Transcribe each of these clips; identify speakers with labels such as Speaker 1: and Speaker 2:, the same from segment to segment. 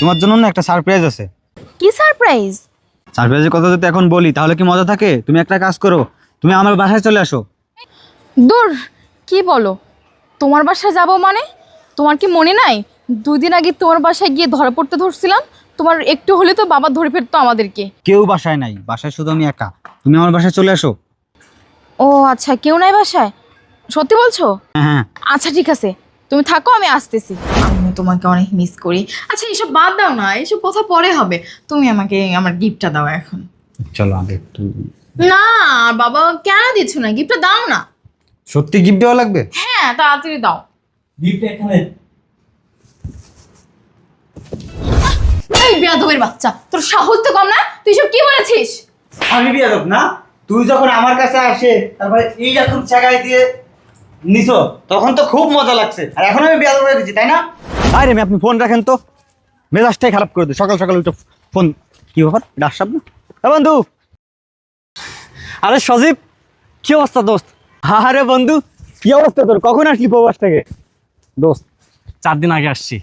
Speaker 1: তোমার জন্য না একটা সারপ্রাইজ আছে।
Speaker 2: কি সারপ্রাইজ
Speaker 1: সারপ্রাইজের কথা যদি এখন বলি তাহলে কি মজা থাকে? তুমি একটা কাজ করো তুমি আমার বাসায় চলে আসো।
Speaker 2: দূর কি বলো? তোমার বাসায় যাব মানে? তোমার কি মনে নাই? দুই দিন আগে তোমার বাসায় গিয়ে ধরা পড়তে ধরছিলাম তোমার একটু হলে তো বাবা ধরে ফেলতো আমাদেরকে।
Speaker 1: কেউ বাসায় নাই বাসায় শুধু আমি একা। তুমি আমার বাসায় চলে আসো।
Speaker 2: ও আচ্ছা কেউ নাই বাসায়? সত্যি বলছো?
Speaker 1: হ্যাঁ হ্যাঁ।
Speaker 2: আচ্ছা ঠিক আছে। তুমি থাকো আমি আসতেছি। আমি তোমাকে অনেক মিস করি। আচ্ছা এসব বাদ দাও না এসব কথা পরে হবে। তুমি আমাকে আমার গিফটটা দাও এখন।
Speaker 1: চলো আগে একটু
Speaker 2: না বাবা কেন দিচ্ছ না? গিফটটা দাও না।
Speaker 1: সত্যি গিফট দেওয়া লাগবে?
Speaker 2: হ্যাঁ তাড়াতাড়ি দাও।
Speaker 1: গিফট এখানে।
Speaker 2: এই বেয়াদবের বাচ্চা তোর সাহস তো কম না? তুই সব কি বলেছিস?
Speaker 1: আমি বিয়াদব না। তুই যখন আমার কাছে আসে তারপরে এই রকম জায়গায় দিয়ে নিছো? তখন তো খুব মজা লাগছে। আর এখন আমি বিয়াদব হয়ে গেছি তাই না? আরে আমি আপনি ফোন রাখেন তো। মেজাজটাই খারাপ করে দিই সকাল সকাল উঠে ফোন কি ব্যাপার? ডাক সাপ না এ বন্ধু! আরে সজীব কি অবস্থা দোস্ত? আরে বন্ধু কি অবস্থা তোর? কখন আসলি প্রবাস থেকে? দোস্ত
Speaker 3: চার দিন আগে আসছি।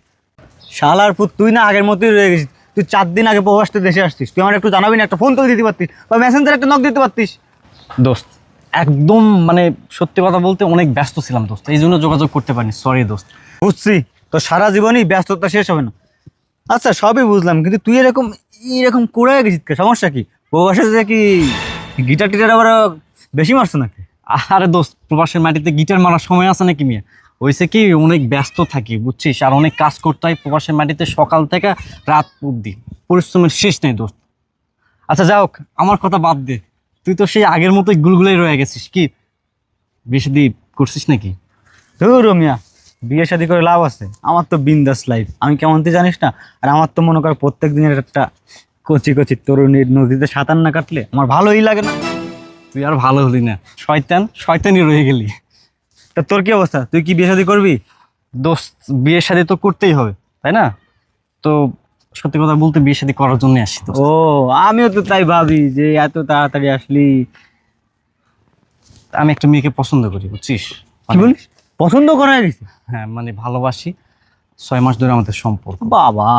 Speaker 1: শালার পুত তুই না আগের মতোই রয়ে গেছিস। তুই চার দিন আগে প্রবাস থেকে দেশে আসছিস তুই আমার একটু জানাবি না? একটা ফোন তো দিতে পারতিস। বা মেসেঞ্জার একটা নক দিতে পারতিস।
Speaker 3: দোস্ত একদম মানে সত্যি কথা বলতে অনেক ব্যস্ত ছিলাম দোস্ত। এই জন্য যোগাযোগ করতে পারিনি সরি দোস্ত।
Speaker 1: বুঝছি তো সারা জীবনই ব্যস্ততা শেষ হবে না। আচ্ছা সবই বুঝলাম, কিন্তু তুই এরকম এরকম করে গেছিস? সমস্যা কি? প্রবাসে যে কি গিটার টিটার আবার বেশি মারছো নাকি?
Speaker 3: আরে দোস্ত প্রবাসের মাটিতে গিটার মারার সময় আছে নাকি মিয়া? হয়েছে কি, অনেক ব্যস্ত থাকি, বুঝছিস? আর অনেক কাজ করতে হয় প্রবাসের মাটিতে সকাল থেকে রাত অব্দি পরিশ্রমের শেষ নেই দোস্ত। আচ্ছা যাই হোক, আমার কথা বাদ দে। তুই তো সেই আগের মতোই গুলগুলাই রয়ে গেছিস কি? বেশি দি করছিস নাকি?
Speaker 1: ধুর রমিয়া বিয়ে শাদি করে লাভ আছে। আমার তো বিন্দাস লাইফ আমি কেমন তুই জানিস না? আর আমার তো মনে কর প্রত্যেক দিনের একটা কচি কচি তরুণীর নদীতে সাঁতার না কাটলে আমার ভালোই লাগে না।
Speaker 3: তুই আর ভালো হলি না। শয়তান শয়তানই রয়ে গেলি।
Speaker 1: তা তোর কি অবস্থা? তুই কি বিয়ে শাদি করবি?
Speaker 3: দোস্ত বিয়ে শাদি তো করতেই হবে তাই না? তো সত্যি কথা বলতে বিয়ে শাদি করার জন্য আসি তো
Speaker 1: ও আমিও তো তাই ভাবি যে এত তাড়াতাড়ি আসলি।
Speaker 3: আমি একটা মেয়েকে পছন্দ করি বুঝছিস?
Speaker 1: কি বলিস? পছন্দ করা গেছে?
Speaker 3: হ্যাঁ মানে ভালোবাসি। ছয় মাস ধরে আমাদের সম্পর্ক।
Speaker 1: বাবা।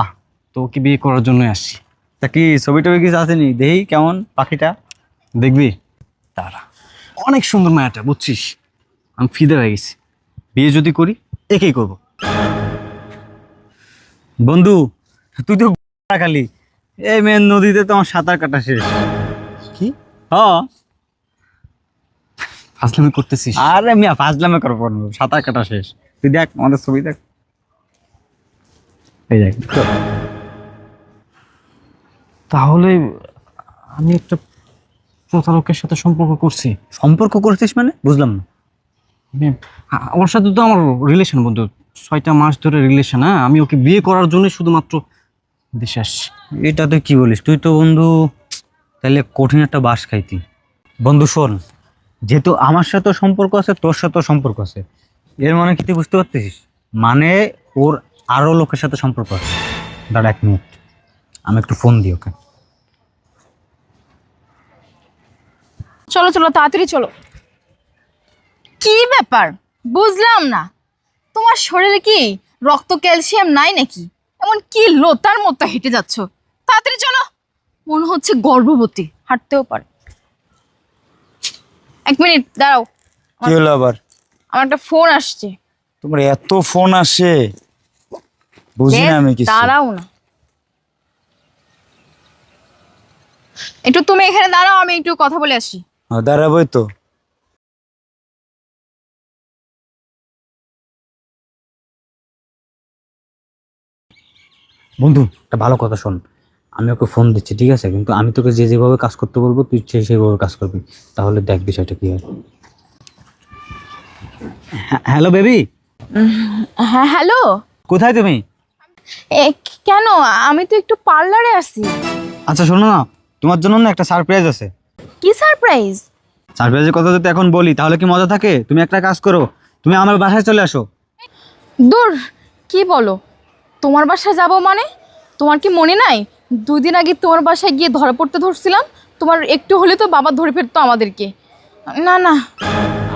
Speaker 3: তো ওকে বিয়ে করার জন্য আসি
Speaker 1: তা কি ছবি টবি কিছু আসেনি? দেহি কেমন পাখিটা?
Speaker 3: দেখবি? তারা অনেক সুন্দর মায়াটা বুঝছিস? আমি ফিদে হয়ে গেছি। বিয়ে যদি করি একেই করব।
Speaker 1: বন্ধু তুই তো খালি। এই মেন নদীতে তো আমার সাঁতার কাটা শেষ।
Speaker 3: কি?
Speaker 1: হ্যাঁ
Speaker 3: ফাজলামি করতেছিস?
Speaker 1: আরে মিয়া ফাজলামে করব সাঁতার কাটা শেষ। তুই দেখ আমাদের ছবি দেখ। এই দেখ
Speaker 3: তাহলে আমি একটা প্রতারকের সাথে সম্পর্ক করছি।
Speaker 1: সম্পর্ক করছিস মানে? বুঝলাম না।
Speaker 3: মানে ওর সাথে তো আমার রিলেশন বন্ধু ছয়টা মাস ধরে রিলেশন হ্যাঁ? আমি ওকে বিয়ে করার জন্য শুধুমাত্র দেশে আসছি
Speaker 1: এটা তুই কি বলিস? তুই তো বন্ধু তাহলে কঠিন একটা বাস খাইতি। বন্ধু শোন যেহেতু আমার সাথেও সম্পর্ক আছে তোর সাথেও সম্পর্ক আছে এর মানে কি তুই বুঝতে পারতেছিস মানে ওর আরও লোকের সাথে সম্পর্ক আছে। দাঁড়া এক মিনিট আমি একটু ফোন দিই ওকে।
Speaker 2: চলো চলো তাড়াতাড়ি চলো। কি ব্যাপার? বুঝলাম না। তোমার শরীরে কি রক্ত ক্যালসিয়াম নাই নাকি? এমন কি লোতার মতো হেঁটে যাচ্ছ? তাড়াতাড়ি চলো। মনে হচ্ছে গর্ভবতী হাঁটতেও পারে। এক মিনিট দাঁড়াও।
Speaker 4: কি হলো আবার?
Speaker 2: আমার একটা ফোন আসছে।
Speaker 4: তোমার এত ফোন আসে। বুঝি না আমি কিছু।
Speaker 2: দাঁড়াও না। একটু তুমি এখানে দাঁড়াও আমি একটু কথা বলে আসি।
Speaker 4: হ্যাঁ, দাঁড়াবোই তো।
Speaker 1: বন্ধু একটা ভালো কথা শোন। আমি ওকে ফোন দিচ্ছি ঠিক আছে? কিন্তু আমি তোকে যে যেভাবে কাজ করতে বলব তুই সে সেইভাবে কাজ করবি। তাহলে দেখ বিষয়টা কি হয়। Hello baby?
Speaker 2: হ্যাঁ হ্যালো?
Speaker 1: কোথায় তুমি?
Speaker 2: এ কেন? আমি তো একটু পার্লারে আছি।
Speaker 1: আচ্ছা শোনো না। তোমার জন্য না একটা সারপ্রাইজ আছে।
Speaker 2: কি সারপ্রাইজ
Speaker 1: সারপ্রাইজের কথা যদি এখন বলি তাহলে কি মজা থাকে? তুমি একটা কাজ করো। তুমি আমার বাসায় চলে আসো।
Speaker 2: দূর কি বলো? তোমার বাসায় যাব মানে? তোমার কি মনে নাই? দুই দিন আগে তোমার বাসায় গিয়ে ধরা পড়তে ধরছিলাম তোমার একটু হলে তো বাবা ধরে ফেলতো আমাদেরকে। না না।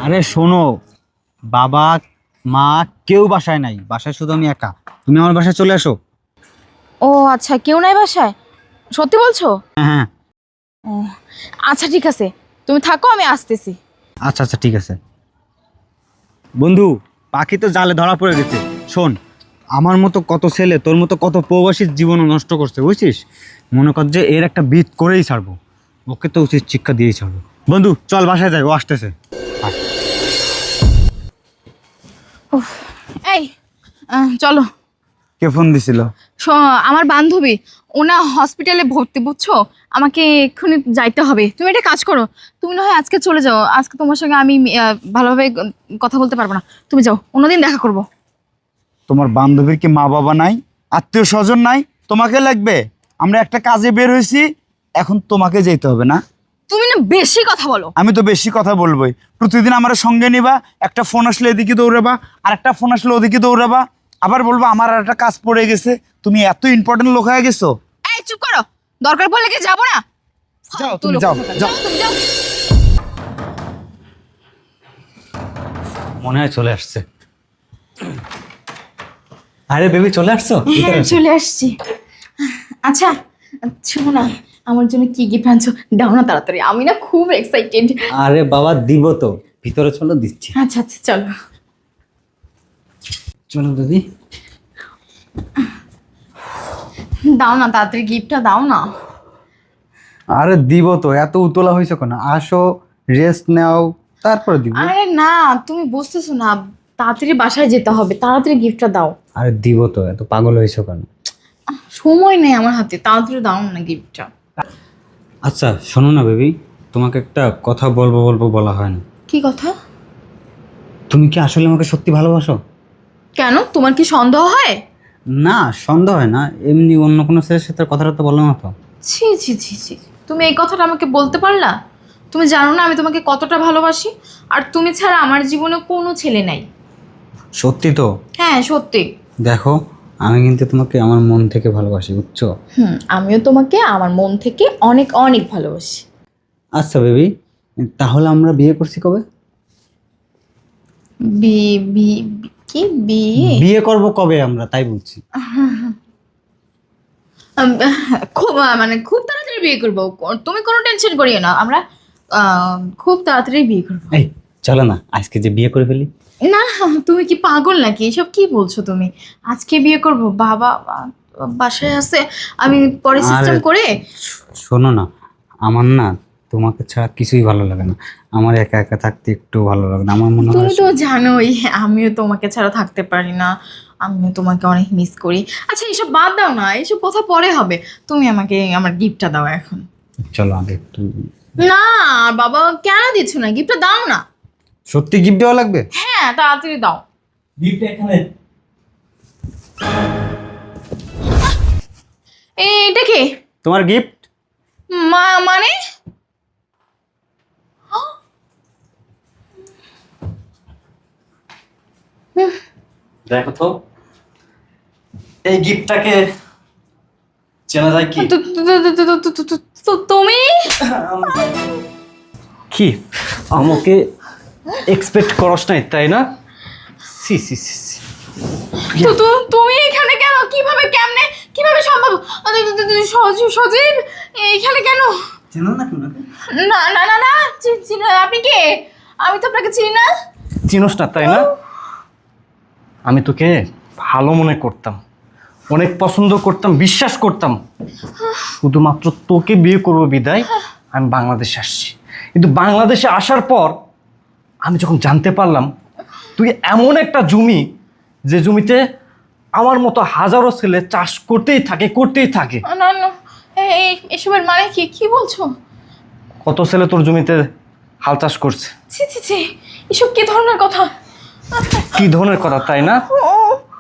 Speaker 1: আরে শোনো বাবা মা কেউ বাসায় নাই বাসায় শুধু আমি একা। তুমি আমার বাসায় চলে আসো
Speaker 2: ও আচ্ছা কেউ নাই বাসায়? সত্যি বলছো?
Speaker 1: হ্যাঁ হ্যাঁ।
Speaker 2: ও আচ্ছা ঠিক আছে। তুমি থাকো আমি আসতেছি।
Speaker 1: আচ্ছা আচ্ছা ঠিক আছে। বন্ধু পাখি তো জালে ধরা পড়ে গেছে। শোন আমার মতো কত ছেলে তোর মতো কত প্রবাসীর জীবন নষ্ট করছে বুঝছিস? মনে কর যে এর একটা বিট করেই ছাড়বো। ওকে তো উচিত শিক্ষা দিয়েই ছাড়বো। বন্ধু চল বাসায় যাই ও আসতেছে।
Speaker 2: এই চলো।
Speaker 4: কে ফোন দিছিল?
Speaker 2: আমার বান্ধবী ওনা হসপিটালে ভর্তি বুঝছ? আমাকে এক্ষুনি যাইতে হবে। তুমি একটা কাজ করো তুমি না হয় আজকে চলে যাও। আজকে তোমার সঙ্গে আমি ভালোভাবে কথা বলতে পারব না। তুমি যাও অন্যদিন দেখা করব।
Speaker 4: তোমার বান্ধবীর কি মা বাবা নাই? আত্মীয় স্বজন নাই? তোমাকে লাগবে। আমরা একটা কাজে বের হয়েছি এখন তোমাকে যেতে হবে না।
Speaker 2: তুমি না বেশি কথা বলো।
Speaker 4: আমি তো বেশি কথা বলবোই। প্রতিদিন আমার সঙ্গে নিবা একটা ফোন আসলে এদিকে দৌড়াবা আর একটা ফোন আসলে ওদিকে দৌড়াবা। আবার বলব আমার আর একটা কাজ পড়ে গেছে তুমি এত ইম্পর্টেন্ট লোক হয়ে গেছো।
Speaker 2: এই চুপ করো। দরকার পড়লে কি যাব না?
Speaker 4: যাও, তুমি যাও, যাও।
Speaker 2: তুমি যাও।
Speaker 1: মনে হয় চলে আসছে। আরে বেবি চলে আসছো?
Speaker 2: হ্যাঁ চলে আসছি। আচ্ছা শোনো না আমার জন্য কি গিফট আনছো? দাও না তাড়াতাড়ি আমি না খুব এক্সাইটেড
Speaker 1: আরে বাবা দিব তো। ভিতরে চলো দিচ্ছি।
Speaker 2: আচ্ছা আচ্ছা চলো।
Speaker 1: চলো দিদি
Speaker 2: দাও না তাড়াতাড়ি গিফটটা দাও না।
Speaker 1: আরে দিব তো এত উতলা হয়েছে কেন? আসো রেস্ট নাও তারপরে দিব।
Speaker 2: আরে না তুমি বুঝতেছো না তাড়াতাড়ি বাসায় যেতে হবে তাড়াতাড়ি গিফটটা দাও।
Speaker 1: আরে দিব তো এত পাগল হয়েছো কেন?
Speaker 2: সময় নেই আমার হাতে তাড়াতাড়ি দাও না গিফটটা
Speaker 1: আচ্ছা শোনো না বেবি তোমাকে একটা কথা বলব বলব বলা হয় না।
Speaker 2: কি কথা?
Speaker 1: তুমি কি আসলে আমাকে সত্যি ভালোবাসো?
Speaker 2: কেন? তোমার কি সন্দেহ হয়?
Speaker 1: না সন্দেহ হয় না এমনি অন্য কোনো ছেলের সাথে কথাটা তো বলো না তো।
Speaker 2: ছি ছি ছি ছি তুমি এই কথাটা আমাকে বলতে পারলা? তুমি জানো না আমি তোমাকে কতটা ভালোবাসি আর তুমি ছাড়া আমার জীবনে কোনো ছেলে নাই।
Speaker 1: সত্যি তো?
Speaker 2: হ্যাঁ সত্যি।
Speaker 1: দেখো আমি কিন্তু তোমাকে আমার মন থেকে ভালোবাসি বুঝছ?
Speaker 2: হুম আমিও তোমাকে আমার মন থেকে অনেক অনেক ভালোবাসি।
Speaker 1: আচ্ছা বেবি তাহলে আমরা বিয়ে করছি কবে?
Speaker 2: বি বি কি? বিয়ে?
Speaker 1: বিয়ে করব কবে আমরা? তাই বলছি।
Speaker 2: খুব মানে খুব তাড়াতাড়ি বিয়ে করব। তুমি কোনো টেনশন করিও না। আমরা খুব তাড়াতাড়ি বিয়ে করব।
Speaker 1: এই চলো না আজকে যে বিয়ে করে ফেলি।
Speaker 2: না তুমি কি পাগল নাকি? এসব কি বলছো তুমি? আজকে বিয়ে করব? বাবা বাসায় আছে আমি পরে সিস্টেম করে
Speaker 1: শোনো না আমার না তোমাকে ছাড়া কিছুই ভালো লাগে না। আমার একা একা থাকতে একটু ভালো লাগে না আমার মনে হয়
Speaker 2: তুমি তো জানোই আমিও তোমাকে ছাড়া থাকতে পারি না আমিও তোমাকে অনেক মিস করি। আচ্ছা এসব বাদ দাও না এসব কথা পরে হবে। তুমি আমাকে আমার গিফটটা দাও এখন।
Speaker 1: চলো আগে একটু
Speaker 2: না বাবা কেন দিচ্ছ না? গিফটটা দাও না।
Speaker 1: সত্যি গিফট দেওয়া লাগবে
Speaker 2: হ্যাঁ তাড়াতাড়ি দাও
Speaker 3: গিফট এখানে
Speaker 2: এটা কি
Speaker 1: তোমার গিফট
Speaker 2: মা মানে
Speaker 3: দেখো তো এই গিফটটাকে চেনা যায় কি
Speaker 2: তুমি
Speaker 3: কি আমাকে এক্সপেক্ট করস নাই তাই না? সি সি সি সি।
Speaker 2: তো তো- তুমি এখানে কেন? কীভাবে কেমনে কীভাবে সম্ভব? সজীব সজীব এইখানে কেন?
Speaker 1: চেনো না
Speaker 2: না না না না চি- চিনি না। আপনি কে? আমি তো আপনাকে চিনি না।
Speaker 3: চিনোস না তাই না? আমি তোকে ভালো মনে করতাম অনেক পছন্দ করতাম বিশ্বাস করতাম। শুধুমাত্র তোকে বিয়ে করব বিদায় আমি বাংলাদেশে আসছি। কিন্তু বাংলাদেশে আসার পর আমি যখন জানতে পারলাম তুই এমন একটা জমি যে জমিতে আমার মতো হাজারো ছেলে চাষ করতেই থাকে করতেই থাকে।
Speaker 2: না না এই- এসবের মানে কি? কি বলছো?
Speaker 3: কত ছেলে তোর জমিতে হাল চাষ করছে?
Speaker 2: ছি ছি ছি এসব কি ধরনের কথা?
Speaker 3: কি ধরনের কথা তাই না?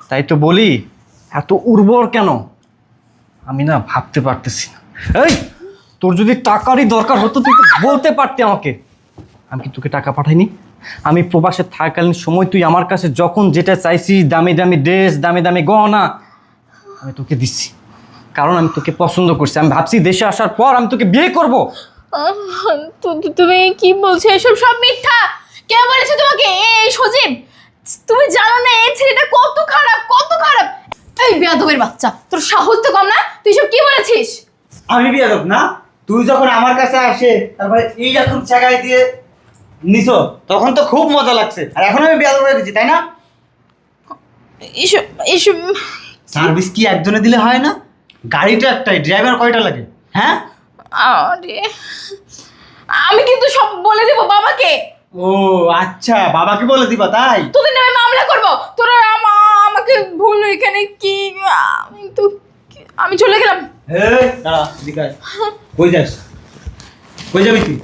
Speaker 3: তাই তো বলি এত উর্বর কেন? আমি না ভাবতে পারতেছি না। এই তোর যদি টাকারই দরকার হতো তুই তো বলতে পারতি আমাকে। আমি কি তোকে টাকা পাঠাইনি? আমি প্রবাসে থাকাকালীন সময় তুই আমার কাছে যখন যেটা চাইছিস দামি দামি ড্রেস দামি দামি গহনা আমি তোকে দিচ্ছি। কারণ আমি তোকে পছন্দ করছি। আমি ভাবছি দেশে আসার পর আমি তোকে বিয়ে করব।
Speaker 2: তুমি কি বলছো? এসব সব মিথ্যা। কে বলেছে তোমাকে? এই সজীব তুমি জানো না এই ছেলেটা কত খারাপ কত খারাপ। এই বেয়াদবের বাচ্চা তোর সাহস তো কম না? তুই সব কি বলেছিস?
Speaker 1: আমি বিয়াদব না। তুই যখন আমার কাছে আসে তারপরে এই রকম জায়গায় দিয়ে নিছো? তখন তো খুব মজা লাগছে। আর এখন আমি বিয়াদব হয়ে গেছি তাই না?
Speaker 2: এসব এসব
Speaker 1: সার্ভিস কি একজনে দিলে হয় না? গাড়িটা একটাই ড্রাইভার কয়টা লাগে? হ্যাঁ?
Speaker 2: আরে আমি কিন্তু সব বলে দেবো বাবাকে।
Speaker 1: ও আচ্ছা বাবাকে বলে দিবা তাই?
Speaker 2: তোদের নামে মামলা করব। তোরা আমা- আমাকে ভুল এখানে কি আমি তো আমি চলে গেলাম।
Speaker 1: এই দাঁড়া কই যাস? কই যাবি তুই?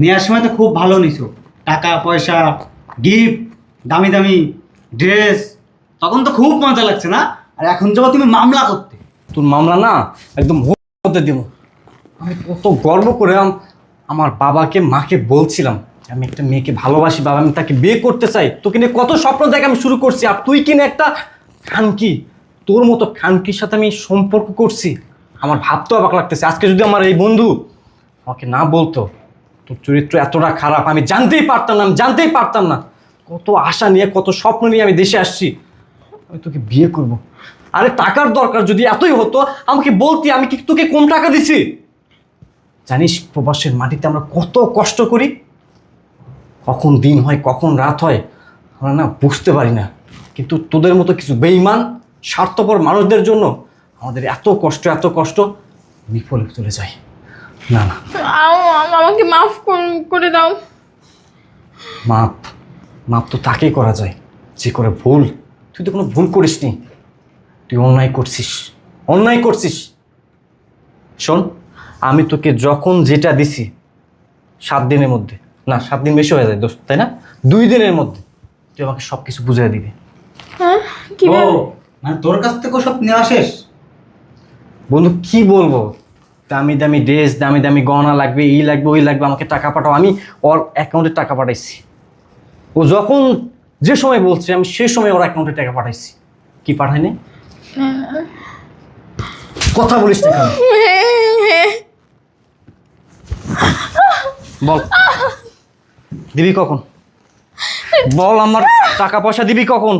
Speaker 1: নেওয়ার সময় তো খুব ভালো নিছো। টাকা, পয়সা গিফট দামি দামি ড্রেস তখন তো খুব মজা লাগছে না? আর এখন যাব তুমি মামলা করতে।
Speaker 3: তোর মামলা না, একদম হতে দিব। আমি কত গর্ব করে আম- আমার বাবাকে, মাকে বলছিলাম আমি একটা মেয়েকে ভালোবাসি, বাবা, আমি তাকে বিয়ে করতে চাই। তোকে নিয়ে কত স্বপ্ন দেখে আমি শুরু করছি। আর তুই কিনে একটা খানকি? তোর মতো খানকির সাথে আমি সম্পর্ক করছি। আমার ভাবতেও অবাক লাগতেছে। আজকে যদি আমার এই বন্ধু আমাকে না বলতো তোর চরিত্র এতটা খারাপ, আমি জানতেই পারতাম না, আমি জানতেই পারতাম না। কত আশা নিয়ে, কত স্বপ্ন নিয়ে আমি দেশে আসছি। আমি তোকে বিয়ে করব। আরে টাকার দরকার যদি এতই হতো, আমাকে বলতি, আমি কি তোকে কম টাকা দিছি? জানিস, প্রবাসের মাটিতে আমরা কত কষ্ট করি? কখন দিন হয়, কখন রাত হয়, আমরা না বুঝতে পারি না। কিন্তু তোদের মতো কিছু বেইমান স্বার্থপর মানুষদের জন্য আমাদের এত কষ্ট এত কষ্ট বিফলে চলে যায়। না না।
Speaker 2: আম- আম- আমাকে মাফ করে দাও।
Speaker 3: মাপ মাপ তো তাকেই করা যায়। যে করে ভুল তুই তো কোনো ভুল করিসনি। তুই অন্যায় করছিস অন্যায় করছিস। শোন আমি তোকে যখন যেটা দিছি সাত দিনের মধ্যে না সাত দিন বেশি হয়ে যায় দোস্ত তাই না? দুই দিনের মধ্যে তুই আমাকে সব কিছু বুঝিয়ে দিবি।
Speaker 2: হ্যাঁ?
Speaker 1: মানে তোর কাছ থেকেও সব নেওয়া শেষ?
Speaker 3: বন্ধু কি বলব? দামি দামি ড্রেস দামি দামি গহনা লাগবে এই লাগবে, ওই লাগবে, আমাকে টাকা পাঠাও। আমি ওর অ্যাকাউন্টে টাকা পাঠাইছি। ও যখন যে সময় বলছে, আমি সে সময় ওর অ্যাকাউন্টে টাকা পাঠাইছি। কি পাঠাইনি কথা বলিস না বল। দিবি কখন? বল আমার টাকা পয়সা দিবি কখন?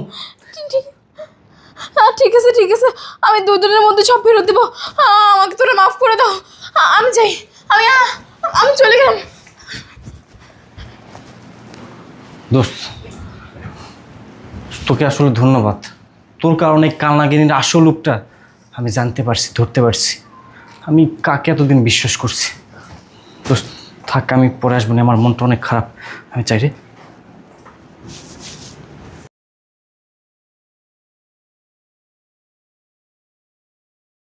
Speaker 2: ঠিক আছে ঠিক আছে। আমি দুদিনের মধ্যে সব ফেরত দেবো। আমাকে তোরা মাফ করে দাও। আমি যাই। আমি আমি চলে গেলাম।
Speaker 3: দোস্ত, তোকে আসলে ধন্যবাদ। তোর কারণে কালনাগিনীর আসল রূপটা আমি জানতে পারছি, ধরতে পারছি। আমি কাকে এতদিন বিশ্বাস করছি? দোস্ত, থাক, আমি পরে আসব না, আমার মনটা অনেক খারাপ। আমি চাই রে।